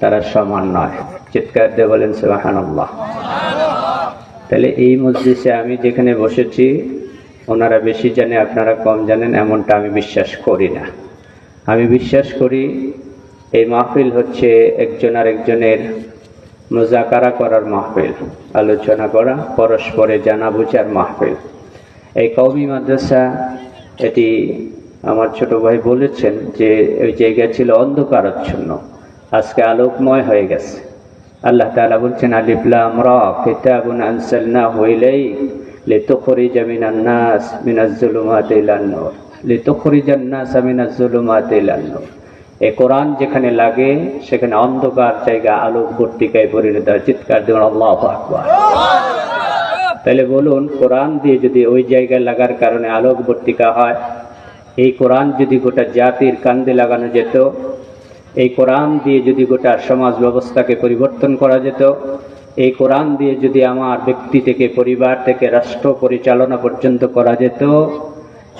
তারা সমান নয়। চিৎকার দিয়ে বলেন সুবাহান তাহলে এই মসজিদে আমি যেখানে বসেছি, ওনারা বেশি জানে, আপনারা কম জানেন, এমনটা আমি বিশ্বাস করি না। আমি বিশ্বাস করি, এই মাহফিল হচ্ছে একজন আর একজনের মোজাকারা করার মাহফিল, আলোচনা করা, পরস্পরে জানা বুঝার মাহফিল। এই কওমি মাদ্রাসা, এটি আমার ছোট ভাই বলেছেন যে, ওই জায়গা ছিল অন্ধকারাচ্ছন্ন। আজকে আলোকময় হয়ে গেছে। আল্লাহ তাআলা বলছেন আলিফলাম র, কিতাবুন আনসালনাহু ইলাইক লিতুখরিজা মিনান নাস মিনাজ জুলুমাতি ইলান নূর। লিতুখরিজান নাস মিনাজ জুলুমাতি ইলান নূর। এই কোরআন যেখানে লাগে, সেখানে অন্ধকার জায়গা আলোক বর্তিকায় পরিণত হয়। চিৎকার দেবেন, আল্লাহু আকবার। তাহলে বলুন, কোরআন দিয়ে যদি ওই জায়গায় লাগার কারণে আলোক বর্তিকা হয়, এই কোরআন যদি গোটা জাতির কান্দে লাগানো যেত এই কোরআন দিয়ে যদি গোটা সমাজ ব্যবস্থাকে পরিবর্তন করা যেত, এই কোরআন দিয়ে যদি আমার ব্যক্তি থেকে, পরিবার থেকে, রাষ্ট্র পরিচালনা পর্যন্ত করা যেত,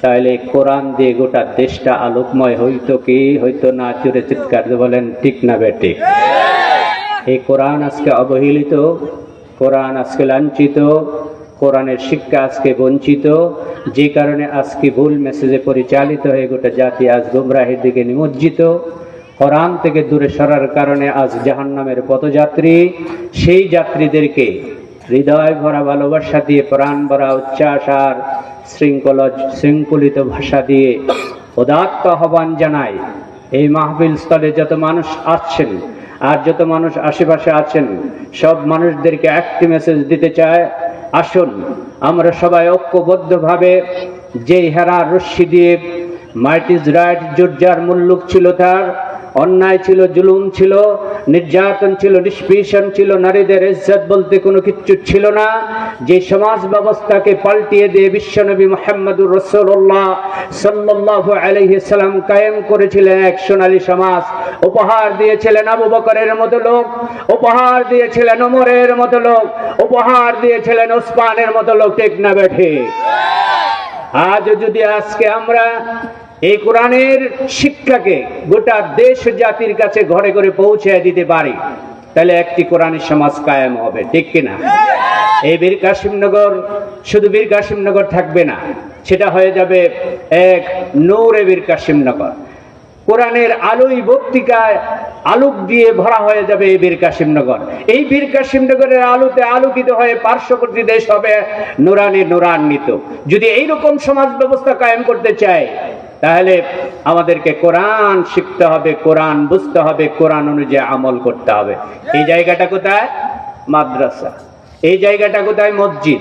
তাহলে কোরআন দিয়ে গোটা দেশটা আলোকময় হইতো কি? হইতো না? চুরে চিৎকার বলেন, ঠিক না বেটি? এই কোরআন আজকে অবহেলিত, কোরআন আজকে লাঞ্ছিত, কোরআনের শিক্ষা আজকে বঞ্চিত, যে কারণে আজকে ভুল মেসেজে পরিচালিত হয়ে গোটা জাতি আজ গুমরাহের দিকে নিমজ্জিত। কোরআন থেকে দূরে সরার কারণে আজ জাহান্নামের পথযাত্রী, সেই যাত্রীদেরকে হৃদয় ভরা ভালোবাসা দিয়ে প্রাণ ভরা উচ্ছ্বাস আর শৃঙ্খল, শৃঙ্খলিত ভাষা দিয়ে উদাত্ত আহ্বান জানায় এই মাহফিল স্থলে যত মানুষ আসছেন আর যত মানুষ আশেপাশে আছেন, সব মানুষদেরকে একটি মেসেজ দিতে চায় আসুন, আমরা সবাই ঐক্যবদ্ধভাবে যে হেরার রশ্মি দিয়ে মাইট ইজ রাইট জোরজার মুল্লুক ছিল তার অন্যায় ছিল, জুলুম ছিল, নির্যাতন ছিল, নিষ্পেষণ ছিল, নারীদের ইজ্জত বলতে কোনো কিচ্ছু ছিল না। যে সমাজ ব্যবস্থাকে পাল্টিয়ে দিয়ে বিশ্বনবী মোহাম্মদুর রসুল্লাহ সাল্লাল্লাহু আলাইহি সাল্লাম কায়েম করেছিলেন এক সোনালী সমাজ। উপহার দিয়েছিলেন আবু বকরের মতো লোক, উপহার দিয়েছিলেন ওমরের মতো লোক, উপহার দিয়েছিলেন ওসমানের মতো লোক, ঠিক না বেঠে? আজ যদি আজকে আমরা এই কোরআনের শিক্ষাকে গোটা দেশ জাতির কাছে ঘরে ঘরে পৌঁছে দিতে পারি। তাহলে একটি কোরআনের সমাজ কায়েম হবে ঠিক কিনা? এই বীর কাশিমনগর শুধু বীর কাশিমনগর থাকবে না সেটা হয়ে যাবে এক নৌরে বীর কাশিমনগর কোরআনের আলোই বক্তিকায় আলোক দিয়ে ভরা হয়ে যাবে এই বীর কাশিমনগর এই বীর কাশিমনগরের আলোতে আলোকিত হয়ে পার্শ্ববর্তী দেশ হবে নোরানে নোরান্বিত। যদি এইরকম সমাজ ব্যবস্থা কায়েম করতে চায় তাহলে আমাদেরকে কোরআন শিখতে হবে, কোরআন বুঝতে হবে, কোরআন অনুযায়ী আমল করতে হবে। এই জায়গাটা কোথায়? মাদ্রাসা। এই জায়গাটা কোথায়? মসজিদ।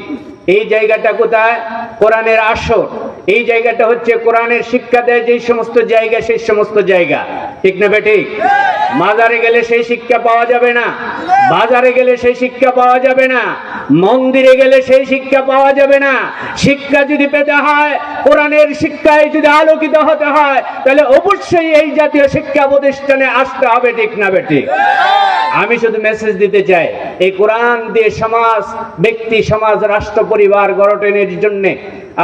এই জায়গাটা কোথায়? কোরআনের আসর। এই জায়গাটা হচ্ছে কোরআনের শিক্ষা দেয় যেই সমস্ত জায়গা, সেই সমস্ত জায়গা। ঠিক না বেঠিক? মাজারে গেলে সেই শিক্ষা পাওয়া যাবে না। বাজারে গেলে সেই শিক্ষা পাওয়া যাবে না। মন্দিরে গেলে সেই শিক্ষা পাওয়া যাবে না। শিক্ষা যদি পেতে হয়, কোরআনের শিক্ষায় যদি আলোকিত হতে হয়, তাহলে অবশ্যই এই জাতীয় শিক্ষা প্রতিষ্ঠানে আসতে হবে, ঠিক না বেঠিক আমি শুধু মেসেজ দিতে চাই, এই কোরআন দিয়ে সমাজ, ব্যক্তি, সমাজ, রাষ্ট্র, পরিবার গড়টেনের জন্যে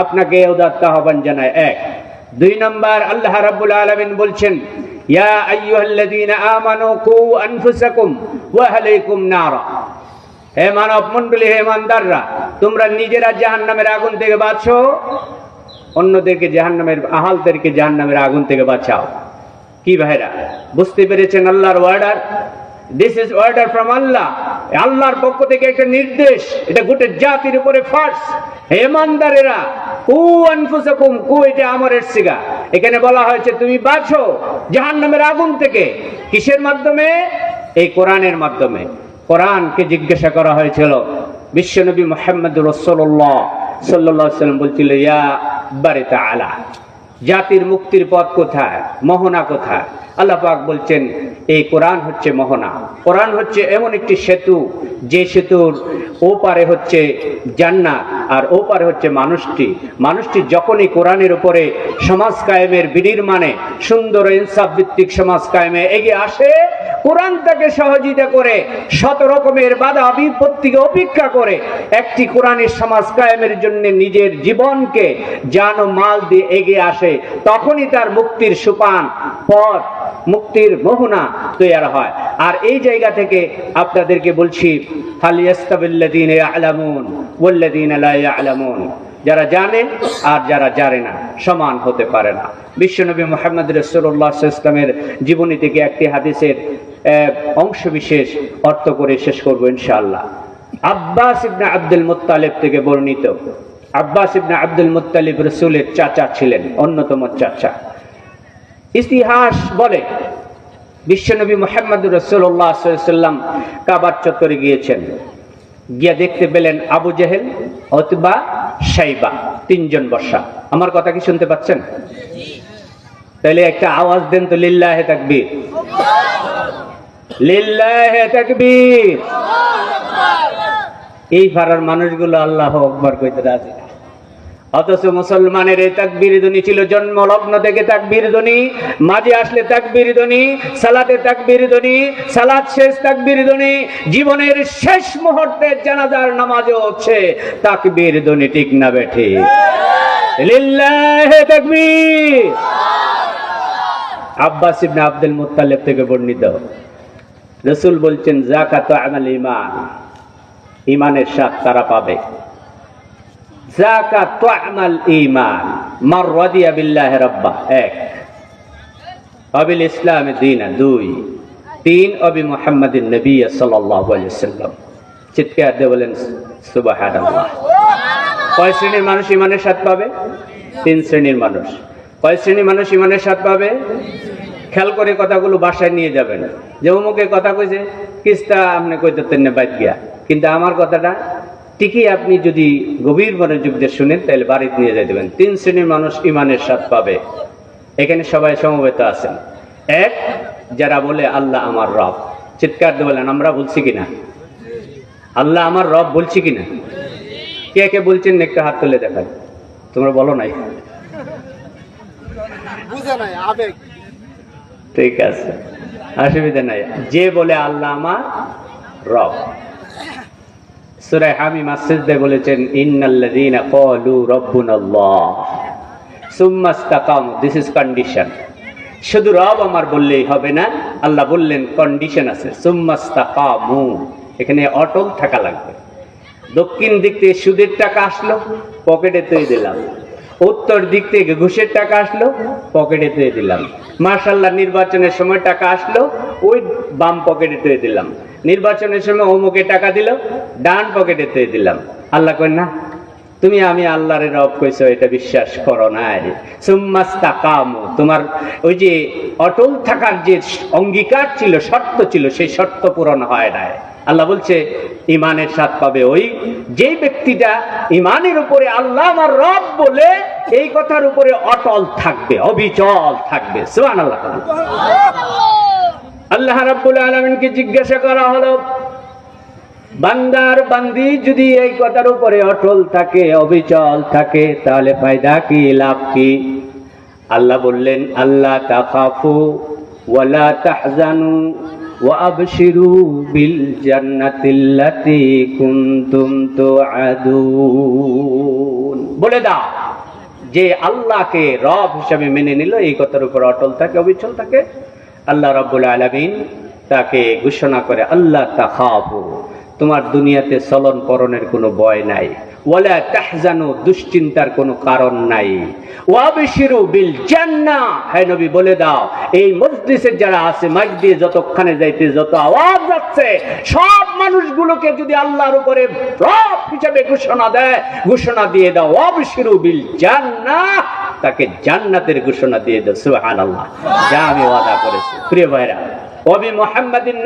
আপনাকে উদাত্ত আহ্বান জানায় এক। দুই নম্বর, আল্লাহ রাব্বুল আলামিন বলছেন, ইয়া আইয়ুহাল্লাযীনা আমানু কু আনফুসাকুম ওয়া আহলিকুম নারা। হে মানব মন্ডলী হে ইমানদাররা তোমরা নিজেরা জাহান্নামের আগুন থেকে বাঁচো। অন্যদেরকে জাহান্নামের, আহালদেরকে জাহান্নামের আগুন থেকে বাঁচাও। কি ভাইরা, বুঝতে পেরেছেন আল্লাহর order this is order from Allah আল্লাহর পক্ষ থেকে একটা নির্দেশ, এটা গোটে জাতির উপরে ফার্স হেমানদারেরা কু আনফুসাকুম, কু এটা আমরের সিগা। এখানে বলা হয়েছে, তুমি বাঁচো জাহান্নামের আগুন থেকে। কিসের মাধ্যমে? এই কোরআনের মাধ্যমে। কোরআনকে জিজ্ঞাসা করা হয়েছিল। বিশ্বনবী মোহাম্মদ রসল্লাহ সাল্লাহ সাল্লাম বলছিল, ইয়া বারে আলা, জাতির মুক্তির পথ কোথায়? মোহনা কোথায়? আল্লাহ পাক বলছেন এই কোরআন হচ্ছে মোহনা। কোরআন হচ্ছে এমন একটি সেতু, যে সেতুর ওপারে হচ্ছে জান্নাত আর ওপারে হচ্ছে মানুষটি। মানুষটি যখনই কোরআনের উপরে সমাজ কায়েমের বিনির্মাণে সুন্দর ইনসাফ ভিত্তিক সমাজ কায়েমে এগিয়ে আসে, কোরআন তাকে সহযোগিতা করে, শত রকমের বাধা বিপত্তিকে অপেক্ষা করে একটি কোরআনের সমাজ কায়েমের জন্য নিজের জীবনকে জান মাল দিয়ে এগিয়ে আসে, তখনই তার মুক্তির সুপান পথ মুক্তির মোহনা তৈরি হয়। আর এই জায়গা থেকে আপনাদেরকে বলছি যারা জানে আর যারা জানে না, সমান হতে পারে না। বিশ্বনবী মোহাম্মদ রসুল্লাহ ইসলামের জীবনী থেকে একটি হাদিসের অংশ বিশেষ অর্থ করে শেষ করব ইনশাআল্লাহ। আব্বাস ইবনে আব্দুল মুত্তালিব থেকে বর্ণিত। আব্বাস ইবনে আব্দুল মুত্তালিব রসুলের চাচা ছিলেন, অন্যতম চাচা। ইতিহাস বলে, বিশ্বনবী মোহাম্মদ রসুল্লাহ সাল্লাম কাবার চত্বরে গিয়েছেন। গিয়া দেখতে পেলেন আবু জেহেল অথবা সাইবা তিনজন বর্ষা। আমার কথা কি শুনতে পাচ্ছেন? তাহলে একটা আওয়াজ দেন তো, লিল্লাহে তাকবীর। লিল্লাহে তাকবীর। এই পাড়ার মানুষগুলো আল্লাহ আকবার কইতে রাজি। অথচ মুসলমানের এই তাকবীর ধ্বনি ছিল জন্ম লগ্ন থেকে তাকবীর ধ্বনি, মাঝে আসলে তাকবীর ধ্বনি, সালাতে তাকবীর ধ্বনি সালাত শেষ তাকবীর ধ্বনি, জীবনের শেষ মুহূর্তে জানাজার নামাজও হচ্ছে, তাকবীর ধ্বনি ঠিক না বেঠে। লিল্লাহে তাকবীর। আব্বাস ইবনে আব্দুল মুত্তালিব থেকে বর্ণিত, রসুল বলছেন জাকাত আমাল ইমান, ইমানের স্বাদ তারা পাবে। ইসলাম দুই। তিন মুহাম্মাদিন কয় শ্রেণির মানুষ ইমানের স্বাদ পাবে? তিন শ্রেণির মানুষ। কয় শ্রেণির মানুষ ইমানের স্বাদ পাবে? খেয়াল করে কথাগুলো বাসায় নিয়ে যাবেন। যে অমুকে কথা কইছে, কিস্তা আপনি কইতে না, বাদ গিয়া। কিন্তু আমার কথাটা ঠিকই আপনি যদি গভীর মনোযোগ দিয়ে শুনেন তাহলে বাড়িতে নিয়ে যেতে দেবেন। তিন শ্রেণির মানুষ ইমানের স্বাদ পাবে। এখানে সবাই সমবেত আছেন। এক যারা বলে আল্লাহ আমার রব। চিৎকার দিয়ে বলেন আমরা বলছি কিনা? আল্লাহ আমার রব বলছি কিনা? কে কে বলছেন একটু হাত তুলে দেখান। তোমরা বলো নাই? ঠিক আছে অসুবিধা নাই। যে বলে আল্লাহ আমার রব। সুরায় হামি মাসিদে বলেছেন, ইন্নাল্লাযীনা ক্বালু রাব্বুনাল্লাহ, সুম্মা ইসতাকামু। দিস ইজ কন্ডিশন শুধু রব আমার বললেই হবে না, আল্লাহ বললেন কন্ডিশন আছে। সুম্মা ইসতাকামু। এখানে অটল থাকা লাগবে। দক্ষিণ দিক থেকে সুদের টাকা আসলো, পকেটে তুই দিলাম। উত্তর দিক থেকে ঘুষের টাকা আসলো, পকেটে তুই দিলাম। মার্শাল্লাহ নির্বাচনের সময় টাকা আসলো, ওই বাম পকেটে তুই দিলাম। নির্বাচনের সময় অমুকে টাকা দিল, ডান পকেটে তুই দিলাম। আল্লাহ কই না, তুমি আমি আল্লাহরে রব কইছো, এটা বিশ্বাস করো নাই। সুম্মাস্তাকামু, তোমার ওই যে অটল থাকার যে অঙ্গীকার ছিল, শর্ত ছিল, সেই শর্ত পূরণ হয় নাই। আল্লাহ বলছে, ইমানের স্বাদ পাবে ওই যে ব্যক্তিটা ইমানের উপরে আল্লাহ আমার রব বলে, এই কথার উপরে অটল থাকবে, অবিচল থাকবে। সুবহান আল্লাহ আল্লাহ রাব্বুল আলামিনকে জিজ্ঞাসা করা হলো বান্দার বান্দি যদি এই কথার উপরে অটল থাকে অবিচল থাকে তাহলে ফায়দা কি লাভ কি আল্লাহ বললেন আল্লাহ তাকাফু ওয়ালা তাহজানু وأبشروا بالجنة التي كنتم توعدون বলে দাও যে আল্লাহকে রব হিসাবে মেনে নিল এই কথার উপর অটল থাকে অবিচল থাকে আল্লাহ রব্বুল আলামিন তাকে ঘোষণা করে আল্লাহ তা তাখাবু তোমার দুনিয়াতে চলন পরনের কোনো ভয় নাই। ওয়ালা তাহজানু, দুশ্চিন্তার কোনো কারণ নাই। ওয়াবিশিরু বিল জান্না হে নবী, বলে দাও, এই মজলিসের যারা আছে, মাইক দিয়ে যতক্ষণে যাইতে যত আওয়াজ যাচ্ছে, সব মানুষগুলোকে যদি আল্লাহর উপরে রব হিসাবে ঘোষণা দেয়, ঘোষণা দিয়ে দাও, ওয়াবিশিরু বিল জান্নাহ তাকে জান্নাতের ঘোষণা দিয়ে দাও সুবহানাল্লাহ। যা আমি ওয়াদা করেছি। প্রিয় ভাইরা ওবি মোহাম্মদিন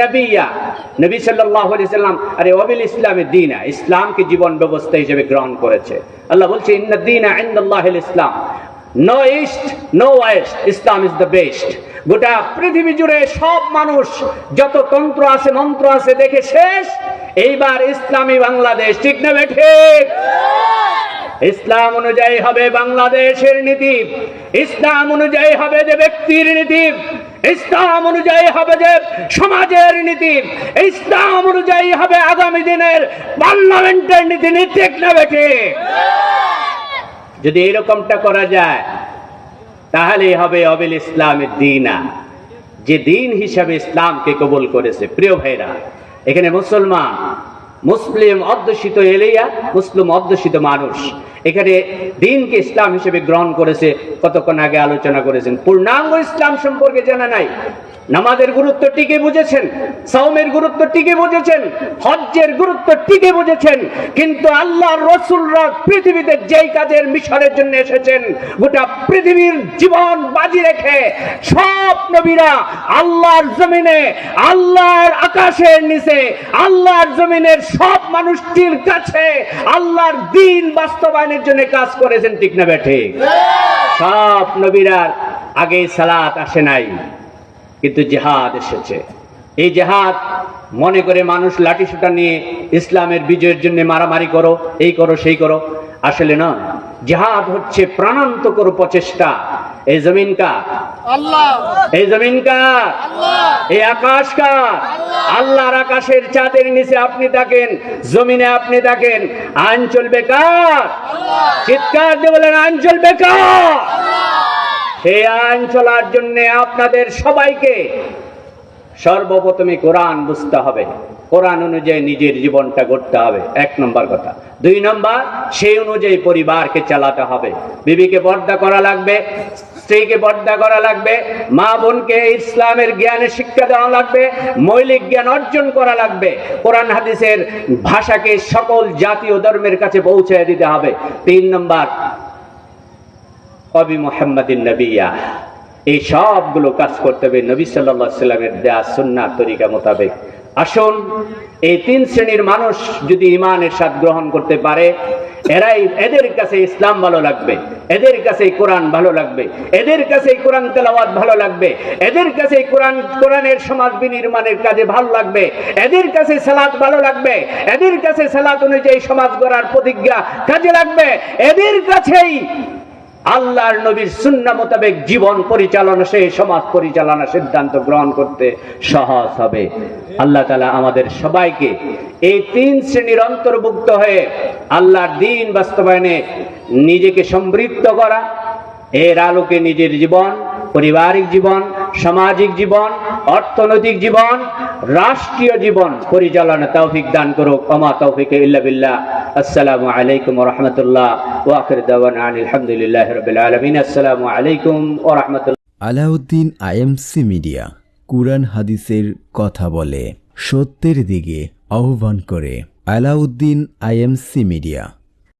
নবী সাল্লাম, আরে ইসলামের দিনা, ইসলামকে জীবন ব্যবস্থা হিসেবে গ্রহণ করেছে। আল্লাহ বলছে, ইন্না ইসলাম। No east no west Islam is the best গোটা পৃথিবী জুড়ে সব মানুষ যত তন্ত্র আছে, মন্ত্র আছে, দেখে শেষ। এইবার ইসলামী বাংলাদেশ, ঠিক না ঠিক? ইসলাম অনুযায়ী হবে বাংলাদেশের নীতি। ইসলাম অনুযায়ী হবে যে ব্যক্তির নীতি। ইসলাম অনুযায়ী হবে যে সমাজের নীতি। ইসলাম অনুযায়ী হবে আগামী দিনের পার্লামেন্টের নীতি। ঠিক না যদি এরকমটা করা যায় তাহলে হবে অবিল ইসলামের দিনা যে দিন হিসাবে ইসলামকে কবুল করেছে। প্রিয় ভাইরা, এখানে মুসলমান মুসলিম অধ্যুষিত এলিয়া, মুসলিম অধ্যুষিত মানুষ। এখানে দিনকে ইসলাম হিসেবে গ্রহণ করেছে, কতক্ষণ আগে আলোচনা করেছেন। পূর্ণাঙ্গ ইসলাম সম্পর্কে জানা নাই। নামাজের গুরুত্ব টিকে বুঝেছেন সাওমের গুরুত্ব টিকে বুঝেছেন হজ্জের গুরুত্ব টিকে বুঝেছেন কিন্তু আল্লাহর রসুলরা পৃথিবীতে যেই কাজের মিশনের জন্য এসেছেন গোটা পৃথিবীর জীবন বাজি রেখে সব নবীরা আল্লাহর জমিনে আল্লাহর আকাশের নিচে আল্লাহর জমিনের সব মানুষটির কাছে আল্লাহর দিন বাস্তবায়নের জন্য কাজ করেছেন ঠিক না বেঠে সব নবীরার আগে সালাত আসে নাই। কিন্তু জেহাদ এসেছে। এই জেহাদ মনে করে মানুষ লাঠি সুটা নিয়ে ইসলামের বিজয়ের জন্য মারামারি করো এই করো সেই করো আসলে নয়। জেহাদ হচ্ছে প্রাণান্তকর প্রচেষ্টা। এই জমিন কা এই জমিন কা এই আকাশ কা আল্লাহর আকাশের চাঁদের নিচে আপনি থাকেন জমিনে আপনি থাকেন। আইন চলবে কার চিৎকার দিয়ে বলেন আইন চলবে কার সেই আইন চলার জন্য আপনাদের সবাইকে সর্বপ্রথমে কোরআন বুঝতে হবে। কোরআন অনুযায়ী নিজের জীবনটা গড়তে হবে। এক নম্বর কথা। দুই নম্বর সেই অনুযায়ী পরিবারকে চালাতে হবে। বিবিকে পর্দা করা লাগবে, স্ত্রীকে পর্দা করা লাগবে, মা বোনকে ইসলামের জ্ঞানের শিক্ষা দেওয়া লাগবে, মৌলিক জ্ঞান অর্জন করা লাগবে। কোরআন হাদিসের ভাষাকে সকল জাতীয় ধর্মের কাছে পৌঁছে দিতে হবে। তিন নম্বর কবি মোহাম্মদিন নবিয়া। এই সবগুলো কাজ করতে হবে নবী সাল্লাহ সাল্লামের দেয়া সুন্না তরিকা মোতাবেক। আসুন, এই তিন শ্রেণির মানুষ যদি ইমানের স্বাদ গ্রহণ করতে পারে, এরাই এদের কাছে ইসলাম ভালো লাগবে, এদের কাছে কোরআন ভালো লাগবে, এদের কাছে কোরআন তেলাওয়াত ভালো লাগবে, এদের কাছে কোরআন, কোরআনের সমাজ বিনির্মাণের কাজে ভালো লাগবে, এদের কাছে সালাত ভালো লাগবে, এদের কাছে সালাত অনুযায়ী সমাজ গড়ার প্রতিজ্ঞা কাজে লাগবে, এদের কাছেই আল্লাহর নবীর সুন্না মোতাবেক জীবন পরিচালনা সেই সমাজ পরিচালনা সিদ্ধান্ত গ্রহণ করতে সহজ হবে। আল্লাহ তালা আমাদের সবাইকে এই তিন শ্রেণির অন্তর্ভুক্ত হয়ে আল্লাহর দিন বাস্তবায়নে নিজেকে সমৃদ্ধ করা, এর আলোকে নিজের জীবন, পারিবারিক জীবন, সামাজিক জীবন, অর্থনৈতিক জীবন রাষ্ট্রীয় জীবন পরিচালনা তৌফিক দান করুক অমা তৌফিক ইল্লা বিল্লাহ। আসসালামু আলাইকুম রাহমাতুল্লাহ। ওয়া আখির দাওয়ানা আলহামদুলিল্লাহি রাব্বিল আলামিন। আসসালামু আলাইকুম ওয়া রাহমাতুল্লাহ। আলাউদ্দিন আইএমসি মিডিয়া, কুরআন হাদিসের কথা বলে সত্যের দিকে আহ্বান করে। Alauddin IMC media.